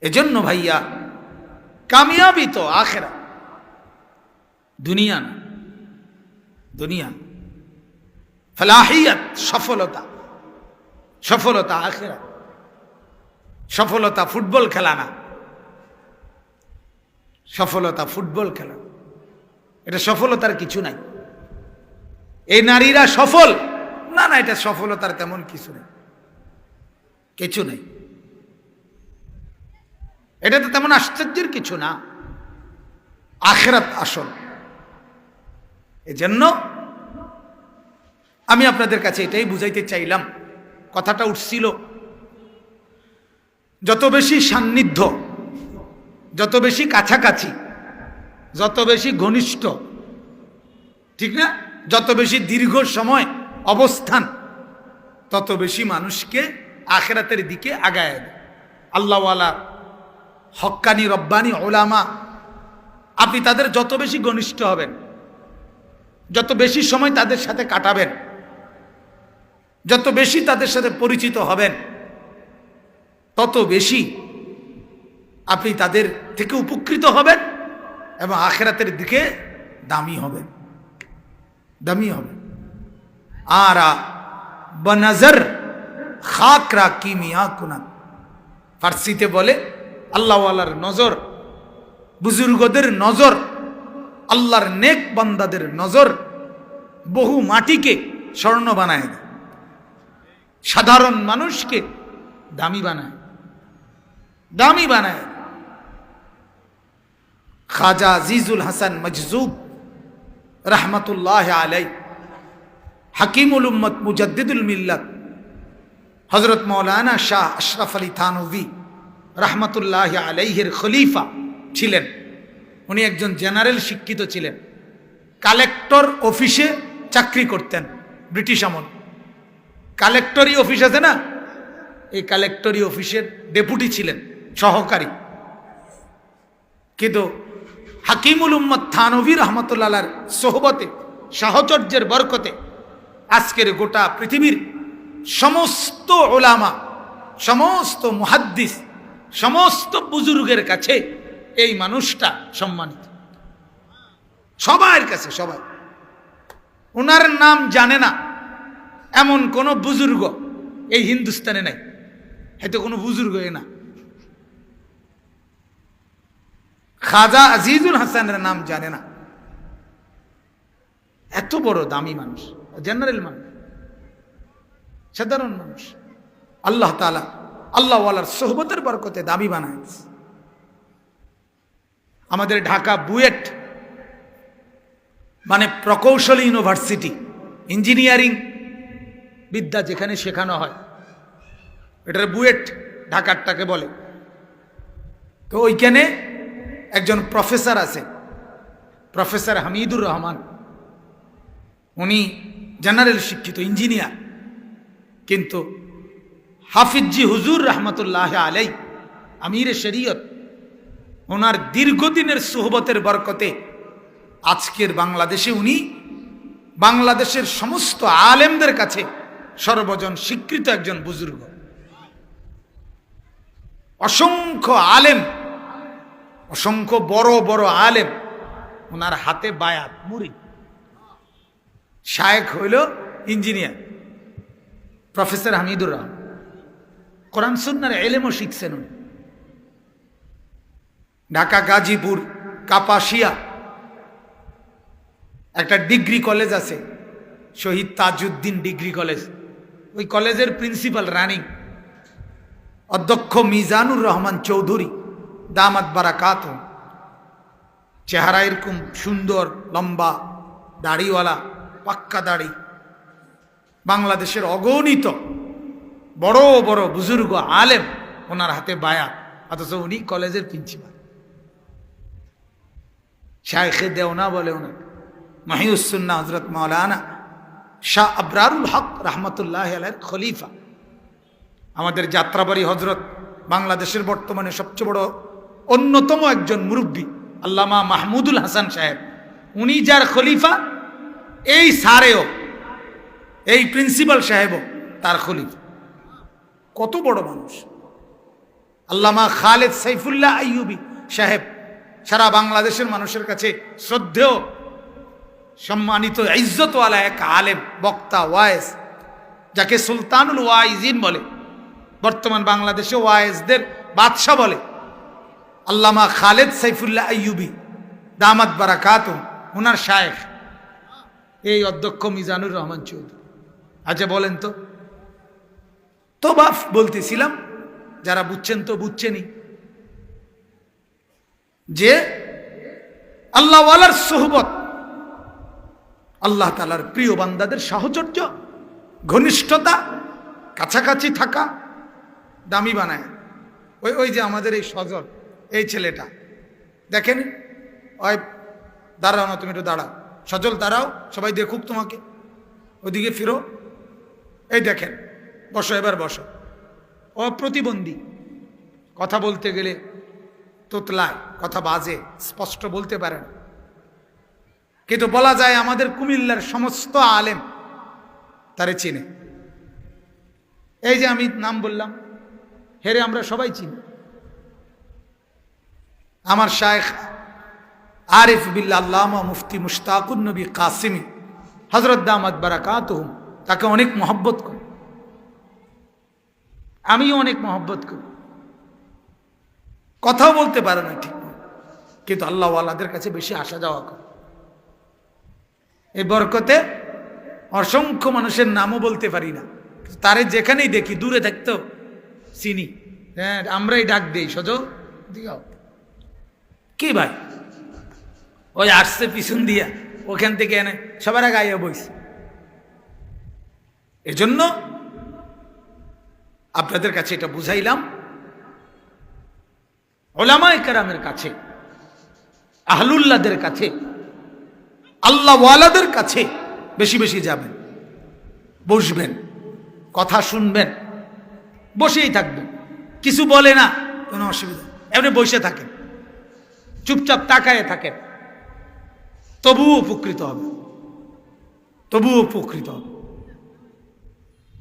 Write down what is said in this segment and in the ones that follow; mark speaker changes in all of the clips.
Speaker 1: এজন্য ভাইয়া, কামিয়াবি তো আখেরা। দুনিয়া দুনিয়া। ফলাহিয়াত, সফলতা। সফলতা আখেরা। সফলতা ফুটবল খেলা না। সফলতা ফুটবল খেলা। এটা সফলতার কিছু নাই। এই নারীরা সফল? না না, এটা সফলতার তেমন কিছু নেই। কিছু নেই। এটা তো তেমন আশ্চর্যের কিছু না। আখেরাত আসল। এজন্য আমি আপনাদের কাছে এটাই বুঝাইতে চাইলাম। কথাটা উঠছিল, যত বেশি সান্নিধ্য, যত বেশি কাছাকাছি, যত বেশি ঘনিষ্ঠ, ঠিক না? যত বেশি দীর্ঘ সময় অবস্থান, তত বেশি মানুষকে আখেরাতের দিকে আগায় আল্লাহওয়ালা হক্কানি রব্বানি ওলামা আপনি তাদের যত বেশি ঘনিষ্ঠ হবেন, যত বেশি সময় তাদের সাথে কাটাবেন, যত বেশি তাদের সাথে পরিচিত হবেন, তত বেশি আপনি তাদের থেকে উপকৃত হবেন এবং আখেরাতের দিকে দামি হবেন। দামি হবে আরা বনজর খাকরা কিমিয়া কুনা ফার্সিতে বলে আল্লাহওয়ালার নজর, বুজুর্গদের নজর, আল্লাহর নেক বান্দাদের নজর বহু মাটিকে স্বর্ণ বানায় দেয়। সাধারণ মানুষকে দামি বানায় দামি বানায় খাজা আজিজুল হাসান মজজুব রহমতুল্লাহ আলাই হাকিমুল উম্মত মুজদ্দিদুল মিল্লাত হজরত মৌলানা শাহ আশরাফ আলী থানভি রহমতুল্লাহ আলাইহের খলিফা ছিলেন। উনি একজন জেনারেল শিক্ষিত ছিলেন। কালেক্টর অফিসে চাকরি করতেন ব্রিটিশ আমল। কালেক্টরি অফিস আছে না? এই কালেক্টরি অফিসের ডেপুটি ছিলেন, সহকারী। কিন্তু হাকিমুল উম্মদ থানভী রহমতুল্লাহর সোহবতে, সাহচর্যের বরকতে আজকের গোটা পৃথিবীর সমস্ত ওলামা সমস্ত মুহাদ্দিস সমস্ত বুজুর্গের কাছে এই মানুষটা সম্মানিত। সবার কাছে, সবাই। ওনার নাম জানে না। এমন কোন বুজুর্গ এই হিন্দুস্তানে নাই। হয়তো কোনো বুজুর্গ এ না। খাজা আজিজুল হাসানের নাম জানে না। এত বড় দামি মানুষ, জেনারেল মানুষ, সাধারণ মানুষ। আল্লাহ তালা আল্লাহওয়ালার সোহবতের বরকতে দাবি বানায়। আমাদের ঢাকা বুয়েট মানে প্রকৌশলী ইউনিভার্সিটি, ইঞ্জিনিয়ারিং বিদ্যা যেখানে শেখানো হয়। এটার বুয়েট ঢাকারটাকে বলে। তো ওইখানে একজন প্রফেসর আছে প্রফেসর হামিদুর রহমান। উনি জেনারেল শিক্ষিত ইঞ্জিনিয়ার, কিন্তু হাফিজি হুজুর রহমতুল্লাহ আলাই আমির শরীয়ত, ওনার দীর্ঘদিনের সোহবতের বরকতে আজকের বাংলাদেশে উনি বাংলাদেশের সমস্ত আলেমদের কাছে সর্বজন স্বীকৃত একজন বুজুর্গ। অসংখ্য আলেম, অসংখ্য বড় বড় আলেম ওনার হাতে বায়াত, মুড়ি। শায়েক হইল ইঞ্জিনিয়ার, প্রফেসর হামিদুর রহমান। কোরআন সুন্নার এলেমও শিখছেন উনি। ঢাকা, গাজীপুর, কাপাসিয়া, একটা ডিগ্রি কলেজ আছে, শহীদ তাজউদ্দিন ডিগ্রি কলেজ। ওই কলেজের প্রিন্সিপাল রানিং, অধ্যক্ষ মিজানুর রহমান চৌধুরী, দামাত বারাকাত, চেহারা এরকম সুন্দর, লম্বা, দাড়িওয়ালা, পাক্কা দাড়ি, বাংলাদেশের অগণিত বড় বড়, বুজুর্গ, আলেম, ওনার হাতে বায়া অথচ উনি কলেজের প্রিন্সিপাল। শাইখে দেওনা বলে ওনার মাহিউসুন্না হজরত মৌলানা শাহ আবরারুল হক রহমতুল্লাহ আলের খলিফা। আমাদের যাত্রাবাড়ি হজরত বাংলাদেশের বর্তমানে সবচেয়ে বড় অন্যতম একজন মুরব্বী, আল্লামা মাহমুদুল হাসান সাহেব। উনি যার খলিফা, এই সারেও এই প্রিন্সিপাল সাহেবও তার খলিফা। কত বড় মানুষ। আল্লামা খালেদ সাইফুল্লাহ আইয়ুবি সাহেব সারা বাংলাদেশের মানুষের কাছে শ্রদ্ধেয়, সম্মানিত, ইজ্জতওয়ালা এক আলেম, বক্তা ওয়ায়েস যাকে সুলতানুল ওয়াইজিন বলে। বর্তমান বাংলাদেশে ওয়ায়েজদের বাদশাহ বলে। আল্লামা খালেদ সাইফুল্লাহ আইয়ুবি, দামাত বারাকাত ওনার শায়েখ, এই অধ্যক্ষ মিজানুর রহমান চৌধুরী। আচ্ছা বলেন তো। তো বাফ বলতেছিলাম, যারা বুঝছেন তো বুঝছেনই। যে আল্লাহওয়ালার সোহবত, আল্লাহ তালার প্রিয় বান্দাদের সাহচর্য, ঘনিষ্ঠতা, কাছাকাছি থাকা, দামি বানায়। ওই ওই যে আমাদের এই সজল, এই ছেলেটা। দেখেন? ওই, দাঁড়াও না, তুমি একটু দাঁড়াও। সজল, দাঁড়াও, সবাই দেখুক তোমাকে। ওইদিকে ফিরো। এই দেখেন বসো, এবার বসো। অপ্রতিবন্ধী। কথা বলতে গেলে তোতলায়, কথা বাজে, স্পষ্ট বলতে পারে না। কিন্তু বলা যায় আমাদের কুমিল্লার সমস্ত আলেম তারে চিনে। এই যে আমি নাম বললাম, হেরে আমরা সবাই চিনি। আমার শায়েখ আরিফ বিল্লা মুফতি মুশতাকুন নবী কাসিমি হজরত দামাদ বারাকাত তাকে অনেক মহব্বত করি। আমিও অনেক মহব্বত করি। কথাও বলতে পারে না ঠিক কিন্তু আল্লাহওয়ালাদের কাছে বেশি আসা যাওয়া করে এই বরকতে অসংখ্য মানুষের নামও বলতে পারি না। তারে যেখানেই দেখি, দূরে থাকতো চিনি। হ্যাঁ আমরাই ডাক দিই, সজ দিও কি ভাই? ওই আসছে পিছন দিয়া, ওখান থেকে এনে সবার আগে আইয়া বইছে। এজন্য আপনাদের কাছে এটা বুঝাইলাম। ওলামায় কেরামের কাছে, আহলুল্লাদের কাছে, আল্লাহওয়ালাদের কাছে বেশি বেশি যাবেন, বসবেন, কথা শুনবেন, বসেই থাকবেন। কিছু বলে না, কোনো অসুবিধা এমনি বসে থাকেন, চুপচাপ তাকায় থাকেন। তবুও উপকৃত হবে তবুও উপকৃত হবে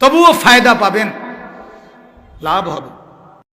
Speaker 1: তবুও ফায়দা পাবেন। লাভ হবে।